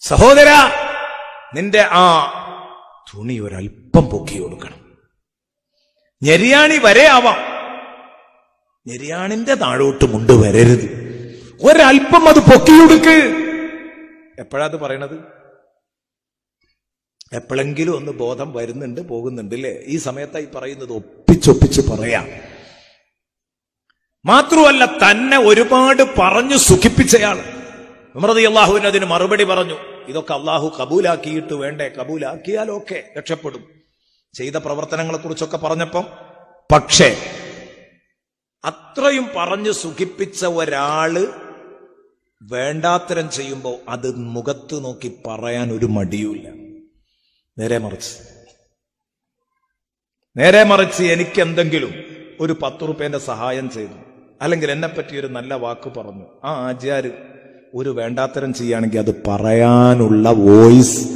സഹോദര നിന്റെ ആ തുണി ഒരല്പം പൊക്കി കൊടുക്കണം. ഞെരിയാണി വരെ ആവാം. ഞെരിയാണിന്റെ താഴോട്ട് മുണ്ട് വരരുത്. ഒരൽപ്പം അത് പൊക്കിയൊടുക്ക് എപ്പോഴാ അത് പറയണത്? എപ്പോഴെങ്കിലും ഒന്ന് ബോധം വരുന്നുണ്ട് പോകുന്നുണ്ട് അല്ലേ ഈ സമയത്തായി പറയുന്നത് ഒപ്പിച്ചൊപ്പിച്ച് പറയാം. മാത്രമല്ല തന്നെ ഒരുപാട് പറഞ്ഞു സുഖിപ്പിച്ചയാൾ. ഉമറതി അള്ളാഹുവിന് അതിന് മറുപടി പറഞ്ഞു ഇതൊക്കെ അള്ളാഹു കബൂലാക്കിയിട്ട് വേണ്ടേ? കബൂലാക്കിയാലൊക്കെ രക്ഷപ്പെടും. ചെയ്ത പ്രവർത്തനങ്ങളെ കുറിച്ചൊക്കെ പറഞ്ഞപ്പം പക്ഷേ അത്രയും പറഞ്ഞു സുഖിപ്പിച്ച ഒരാൾ വേണ്ടാത്തരം ചെയ്യുമ്പോൾ അത് മുഖത്ത് നോക്കി പറയാൻ ഒരു മടിയുമില്ല. നേരെ മറിച്ച്. നേരെ മറിച്ച് എനിക്ക് എന്തെങ്കിലും ഒരു പത്ത് റുപ്യന്റെ സഹായം ചെയ്തു. അല്ലെങ്കിൽ എന്നെ പറ്റി ഒരു നല്ല വാക്ക് പറഞ്ഞു. ആ ആചാര് ഒരു വേണ്ടാത്തരം ചെയ്യുകയാണെങ്കിൽ അത് പറയാനുള്ള വോയിസ്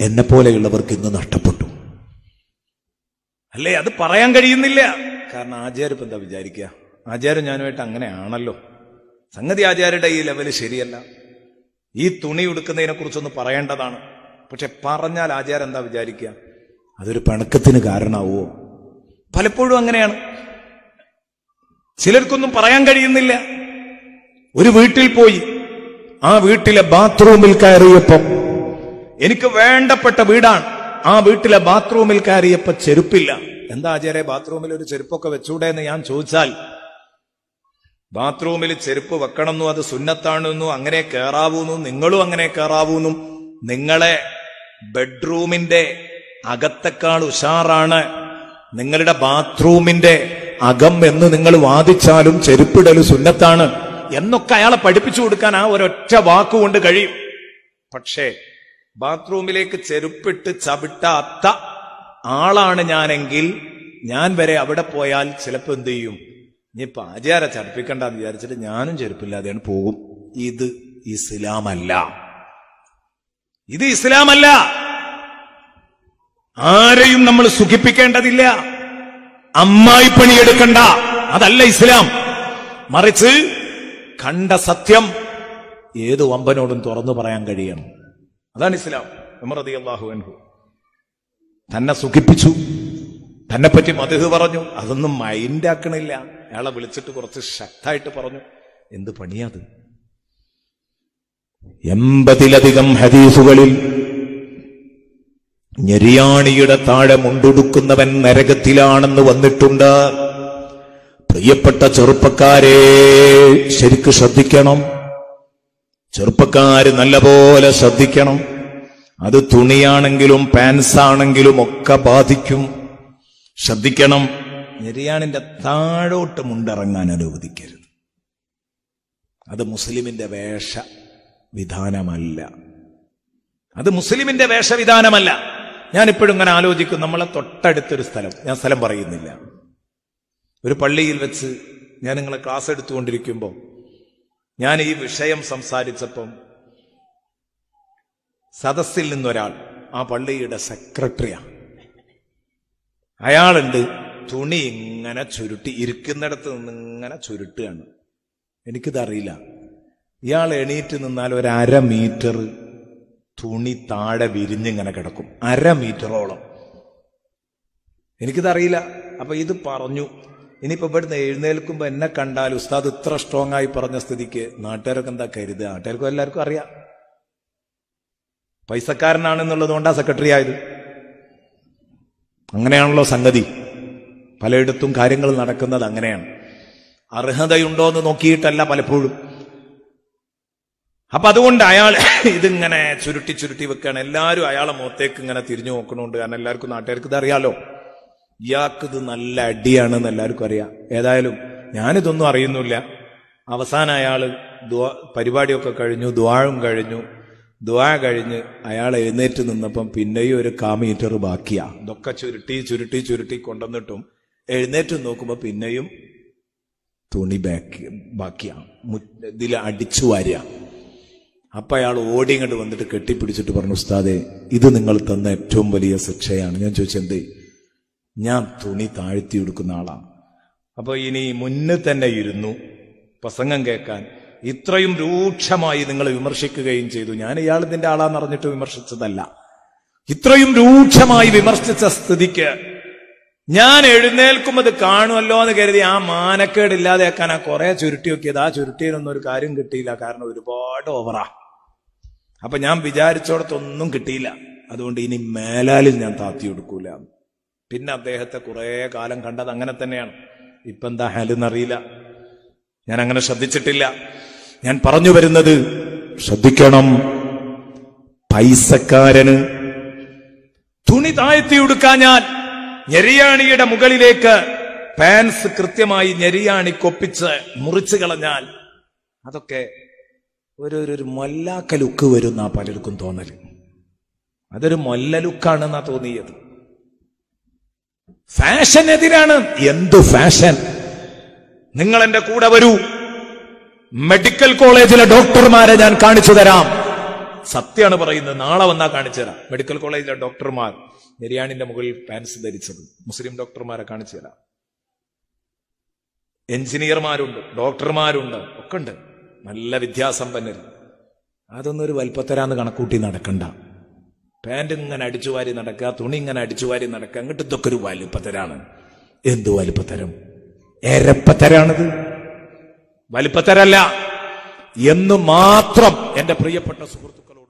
എന്നെ പോലെയുള്ളവർക്ക് ഇന്ന് നഷ്ടപ്പെട്ടു. അല്ലേ അത് പറയാൻ കഴിയുന്നില്ല. കാരണം ആചാര്യ ഇപ്പൊ എന്താ വിചാരിക്കുക? ആചാര്യം ഞാനുമായിട്ട് അങ്ങനെയാണല്ലോ. സംഗതി ആചാര്യയുടെ ഈ ലെവൽ ശരിയല്ല. ഈ തുണി ഉടുക്കുന്നതിനെ കുറിച്ചൊന്ന് പറയേണ്ടതാണ്. പക്ഷെ പറഞ്ഞാൽ ആചാരം എന്താ വിചാരിക്കുക? അതൊരു പിണക്കത്തിന് കാരണമാവുമോ പലപ്പോഴും അങ്ങനെയാണ്. ചിലർക്കൊന്നും പറയാൻ കഴിയുന്നില്ല. ഒരു വീട്ടിൽ പോയി ആ വീട്ടിലെ ബാത്റൂമിൽ കയറിയപ്പം എനിക്ക് വേണ്ടപ്പെട്ട വീടാണ്. ആ വീട്ടിലെ ബാത്റൂമിൽ കയറിയപ്പോ ചെരുപ്പില്ല. എന്താ ആചാര്യ ബാത്റൂമിൽ ഒരു ചെരുപ്പൊക്കെ വെച്ചൂടെ എന്ന് ഞാൻ ചോദിച്ചാൽ ബാത്റൂമിൽ ചെരുപ്പ് വെക്കണമെന്നും അത് സുന്നത്താണെന്നും അങ്ങനെ കയറാവൂന്നും നിങ്ങളും അങ്ങനെ കയറാവൂന്നും നിങ്ങളെ ബെഡ്റൂമിന്റെ അകത്തെക്കാൾ ഉഷാറാണ് നിങ്ങളുടെ ബാത്റൂമിന്റെ അകം എന്ന് നിങ്ങൾ വാദിച്ചാലും ചെരുപ്പിടൽ സുന്നത്താണ്. എന്നൊക്കെ അയാളെ പഠിപ്പിച്ചു കൊടുക്കാൻ ആ ഒരൊറ്റ വാക്കുകൊണ്ട് കഴിയും. പക്ഷേ ബാത്റൂമിലേക്ക് ചെരുപ്പിട്ട് ചവിട്ടാത്ത ആളാണ് ഞാനെങ്കിൽ ഞാൻ വരെ അവിടെ പോയാൽ ചിലപ്പോൾ എന്ത് ചെയ്യും? ഇനി ആചാര ചടപ്പിക്കണ്ടെന്ന് വിചാരിച്ചിട്ട് ഞാനും ചെരുപ്പില്ലാതെയാണ് പോകും. ഇത് ഇസ്ലാമല്ല. ഇത് ഇസ്ലാമല്ല. ആരെയും നമ്മൾ സുഖിപ്പിക്കേണ്ടതില്ല. അമ്മായി പണിയെടുക്കണ്ട. അതല്ല ഇസ്ലാം. മറിച്ച് കണ്ട സത്യം ഏത് വമ്പനോടും തുറന്നു പറയാൻ കഴിയണം. അതാണ് ഇസ്ലാം. അൻഹു. തന്നെ സുഖിപ്പിച്ചു. തന്നെ പറ്റി മധുഹ് പറഞ്ഞു. അതൊന്നും മൈൻഡാക്കണില്ല. അയാളെ വിളിച്ചിട്ട് കുറച്ച് ശക്തമായിട്ട് പറഞ്ഞു. എന്ത് പണിയാത് എൺപതിലധികം ഹദീസുകളിൽ ഞെരിയാണിയുടെ താഴെ മുണ്ടുടുക്കുന്നവൻ നരകത്തിലാണെന്ന് വന്നിട്ടുണ്ട്. പ്രിയപ്പെട്ട ചെറുപ്പക്കാരെ ശരിക്ക് ശ്രദ്ധിക്കണം. ചെറുപ്പക്കാര് നല്ലപോലെ ശ്രദ്ധിക്കണം. അത് തുണിയാണെങ്കിലും പാൻസ് ആണെങ്കിലും ഒക്കെ ബാധിക്കും. ശ്രദ്ധിക്കണം. ഞെരിയാണിന്റെ താഴോട്ട് മുണ്ടിറങ്ങാൻ അനുവദിക്കരുത്. അത് മുസ്ലിമിന്റെ വേഷ വിധാനമല്ല. അത് മുസ്ലിമിന്റെ വേഷവിധാനമല്ല ഞാൻ ഇപ്പോഴും ഇങ്ങനെ ആലോചിക്കും നമ്മളെ തൊട്ടടുത്തൊരു സ്ഥലം. ഞാൻ സ്ഥലം പറയുന്നില്ല. ഒരു പള്ളിയിൽ വെച്ച് ഞാൻ നിങ്ങളെ ക്ലാസ് എടുത്തുകൊണ്ടിരിക്കുമ്പോൾ ഞാൻ ഈ വിഷയം സംസാരിച്ചപ്പം സദസ്സിൽ നിന്നൊരാൾ ആ പള്ളിയുടെ സെക്രട്ടറിയാണ് അയാളുണ്ട് തുണി ഇങ്ങനെ ചുരുട്ടി ഇരിക്കുന്നിടത്ത് നിന്ന് ഇങ്ങനെ ചുരുട്ടുകയാണ്. എനിക്കിതറിയില്ല. ഇയാൾ എണീറ്റ് നിന്നാൽ ഒരു അര മീറ്റർ തുണി താഴെ വിരിഞ്ഞിങ്ങനെ കിടക്കും. അര മീറ്ററോളം. എനിക്കിതറിയില്ല. അപ്പൊ ഇത് പറഞ്ഞു. ഇനിയിപ്പോ ഇവിടുന്ന് എഴുന്നേൽക്കുമ്പോ എന്നെ കണ്ടാൽ ഉസ്താദ് ഇത്ര സ്ട്രോങ് ആയി പറഞ്ഞ സ്ഥിതിക്ക് നാട്ടുകാരൊക്കെ എന്താ കരുതുക? നാട്ടുകാർക്കും എല്ലാവർക്കും അറിയാം. പൈസക്കാരനാണെന്നുള്ളത് കൊണ്ടാ സെക്രട്ടറി ആയത്. അങ്ങനെയാണല്ലോ സംഗതി. പലയിടത്തും കാര്യങ്ങൾ നടക്കുന്നത് അങ്ങനെയാണ്. അർഹതയുണ്ടോ എന്ന് നോക്കിയിട്ടല്ല പലപ്പോഴും. അപ്പൊ അതുകൊണ്ട് അയാൾ ഇതിങ്ങനെ ചുരുട്ടി ചുരുട്ടി വെക്കുകയാണ്. എല്ലാവരും അയാളെ മുഖത്തേക്ക് ഇങ്ങനെ തിരിഞ്ഞു നോക്കണുണ്ട് കാരണം എല്ലാവർക്കും നാട്ടുകാർക്ക് ഇത് അറിയാലോ ഇയാൾക്ക് ഇത് നല്ല അടിയാണെന്ന് എല്ലാവർക്കും അറിയാം. ഏതായാലും ഞാനിതൊന്നും അറിയുന്നില്ല. അവസാനം അയാൾ പരിപാടിയൊക്കെ കഴിഞ്ഞു ദ്വാഴും കഴിഞ്ഞു. ദ്വാ കഴിഞ്ഞ് അയാൾ എഴുന്നേറ്റ് നിന്നപ്പം പിന്നെയും ഒരു കാമീറ്റർ ബാക്കിയാ. ഇതൊക്കെ ചുരുട്ടി ചുരുട്ടി ചുരുട്ടി കൊണ്ടുവന്നിട്ടും എഴുന്നേറ്റ് നോക്കുമ്പോൾ പിന്നെയും തുണി ബാക്കി ബാക്കിയാണ് ഇതിൽ അടിച്ചു വാരുക. അപ്പൊ അയാൾ ഓടി ഇങ്ങോട്ട് വന്നിട്ട് കെട്ടിപ്പിടിച്ചിട്ട് പറഞ്ഞു ഉസ്താദെ ഇത് നിങ്ങൾ തന്ന ഏറ്റവും വലിയ ശിക്ഷയാണ്. ഞാൻ ചോദിച്ചെന്തേ ഞാൻ തുണി താഴ്ത്തി എടുക്കുന്ന ആളാണ് അപ്പൊ ഇനി മുന്നിൽ തന്നെ ഇരുന്നു പ്രസംഗം കേൾക്കാൻ. ഇത്രയും രൂക്ഷമായി നിങ്ങൾ വിമർശിക്കുകയും ചെയ്തു. ഞാൻ ഇയാൾ ഇതിന്റെ ആളാന്ന് അറിഞ്ഞിട്ട് വിമർശിച്ചതല്ല. ഇത്രയും രൂക്ഷമായി വിമർശിച്ച സ്ഥിതിക്ക് ഞാൻ എഴുന്നേൽക്കുമ്പോൾ കാണുമല്ലോ എന്ന് കരുതി ആ മാനക്കേട് ഇല്ലാതെയാക്കാൻ ആ കുറെ ചുരുട്ടി നോക്കിയത് ആ ചുരുട്ടിയിലൊന്നും ഒരു കാര്യം കിട്ടിയില്ല. കാരണം ഒരുപാട് ഓവറാ അപ്പൊ ഞാൻ വിചാരിച്ചോടത്തൊന്നും കിട്ടിയില്ല. അതുകൊണ്ട് ഇനി മേലാലിൽ ഞാൻ താത്തി കൊടുക്കൂല പിന്നെ അദ്ദേഹത്തെ കുറെ കാലം കണ്ടത് അങ്ങനെ തന്നെയാണ്. ഇപ്പൊ എന്താ ഹാലെന്നറിയില്ല. ഞാൻ അങ്ങനെ ശ്രദ്ധിച്ചിട്ടില്ല. ഞാൻ പറഞ്ഞു വരുന്നത് ശ്രദ്ധിക്കണം. പൈസക്കാരന് തുണി താഴ്ത്തി ഉടുക്കാഞ്ഞാൽ ഞെരിയാണിയുടെ മുകളിലേക്ക് പാൻസ് കൃത്യമായി ഞെരിയാണി കൊപ്പിച്ച് മുറിച്ചു കളഞ്ഞാൽ അതൊക്കെ ഒരു ഒരു- മൊല്ലാക്ക ലുക്ക് വരുന്ന പലർക്കും തോന്നൽ. അതൊരു മൊല്ല ലുക്കാണെന്നാ തോന്നിയത്. ഫാഷൻ എതിരാണ് എന്തു ഫാഷൻ? നിങ്ങൾ എന്റെ കൂടെ വരൂ. മെഡിക്കൽ കോളേജിലെ ഡോക്ടർമാരെ ഞാൻ കാണിച്ചു തരാം. സത്യമാണ് പറയുന്നത്. നാളെ വന്നാ കാണിച്ചു തരാം. മെഡിക്കൽ കോളേജിലെ ഡോക്ടർമാർ. നിര്യാണിന്റെ മുകളിൽ പാൻസ് ധരിച്ചത്. മുസ്ലിം ഡോക്ടർമാരെ കാണിച്ചു തരാം. എഞ്ചിനീയർമാരുണ്ട് ഡോക്ടർമാരുണ്ട് ഒക്കെ ഉണ്ട് നല്ല വിദ്യാസമ്പന്നർ അതൊന്നും ഒരു വൽപ്പത്തരാന്ന് കണക്കൂട്ടി നടക്കണ്ട. പാന്റ് ഇങ്ങനെ അടിച്ചുവാരി നടക്കുക തുണി ഇങ്ങനെ അടിച്ചുവാരി നടക്കുക അങ്ങോട്ട് ഇതൊക്കെ ഒരു വലുപ്പത്തരാണ് എന്ത് വലുപ്പത്തരം എരപ്പത്തരാണിത് വലുപ്പത്തരല്ല എന്ന് മാത്രം എന്റെ പ്രിയപ്പെട്ട സുഹൃത്തുക്കളോട്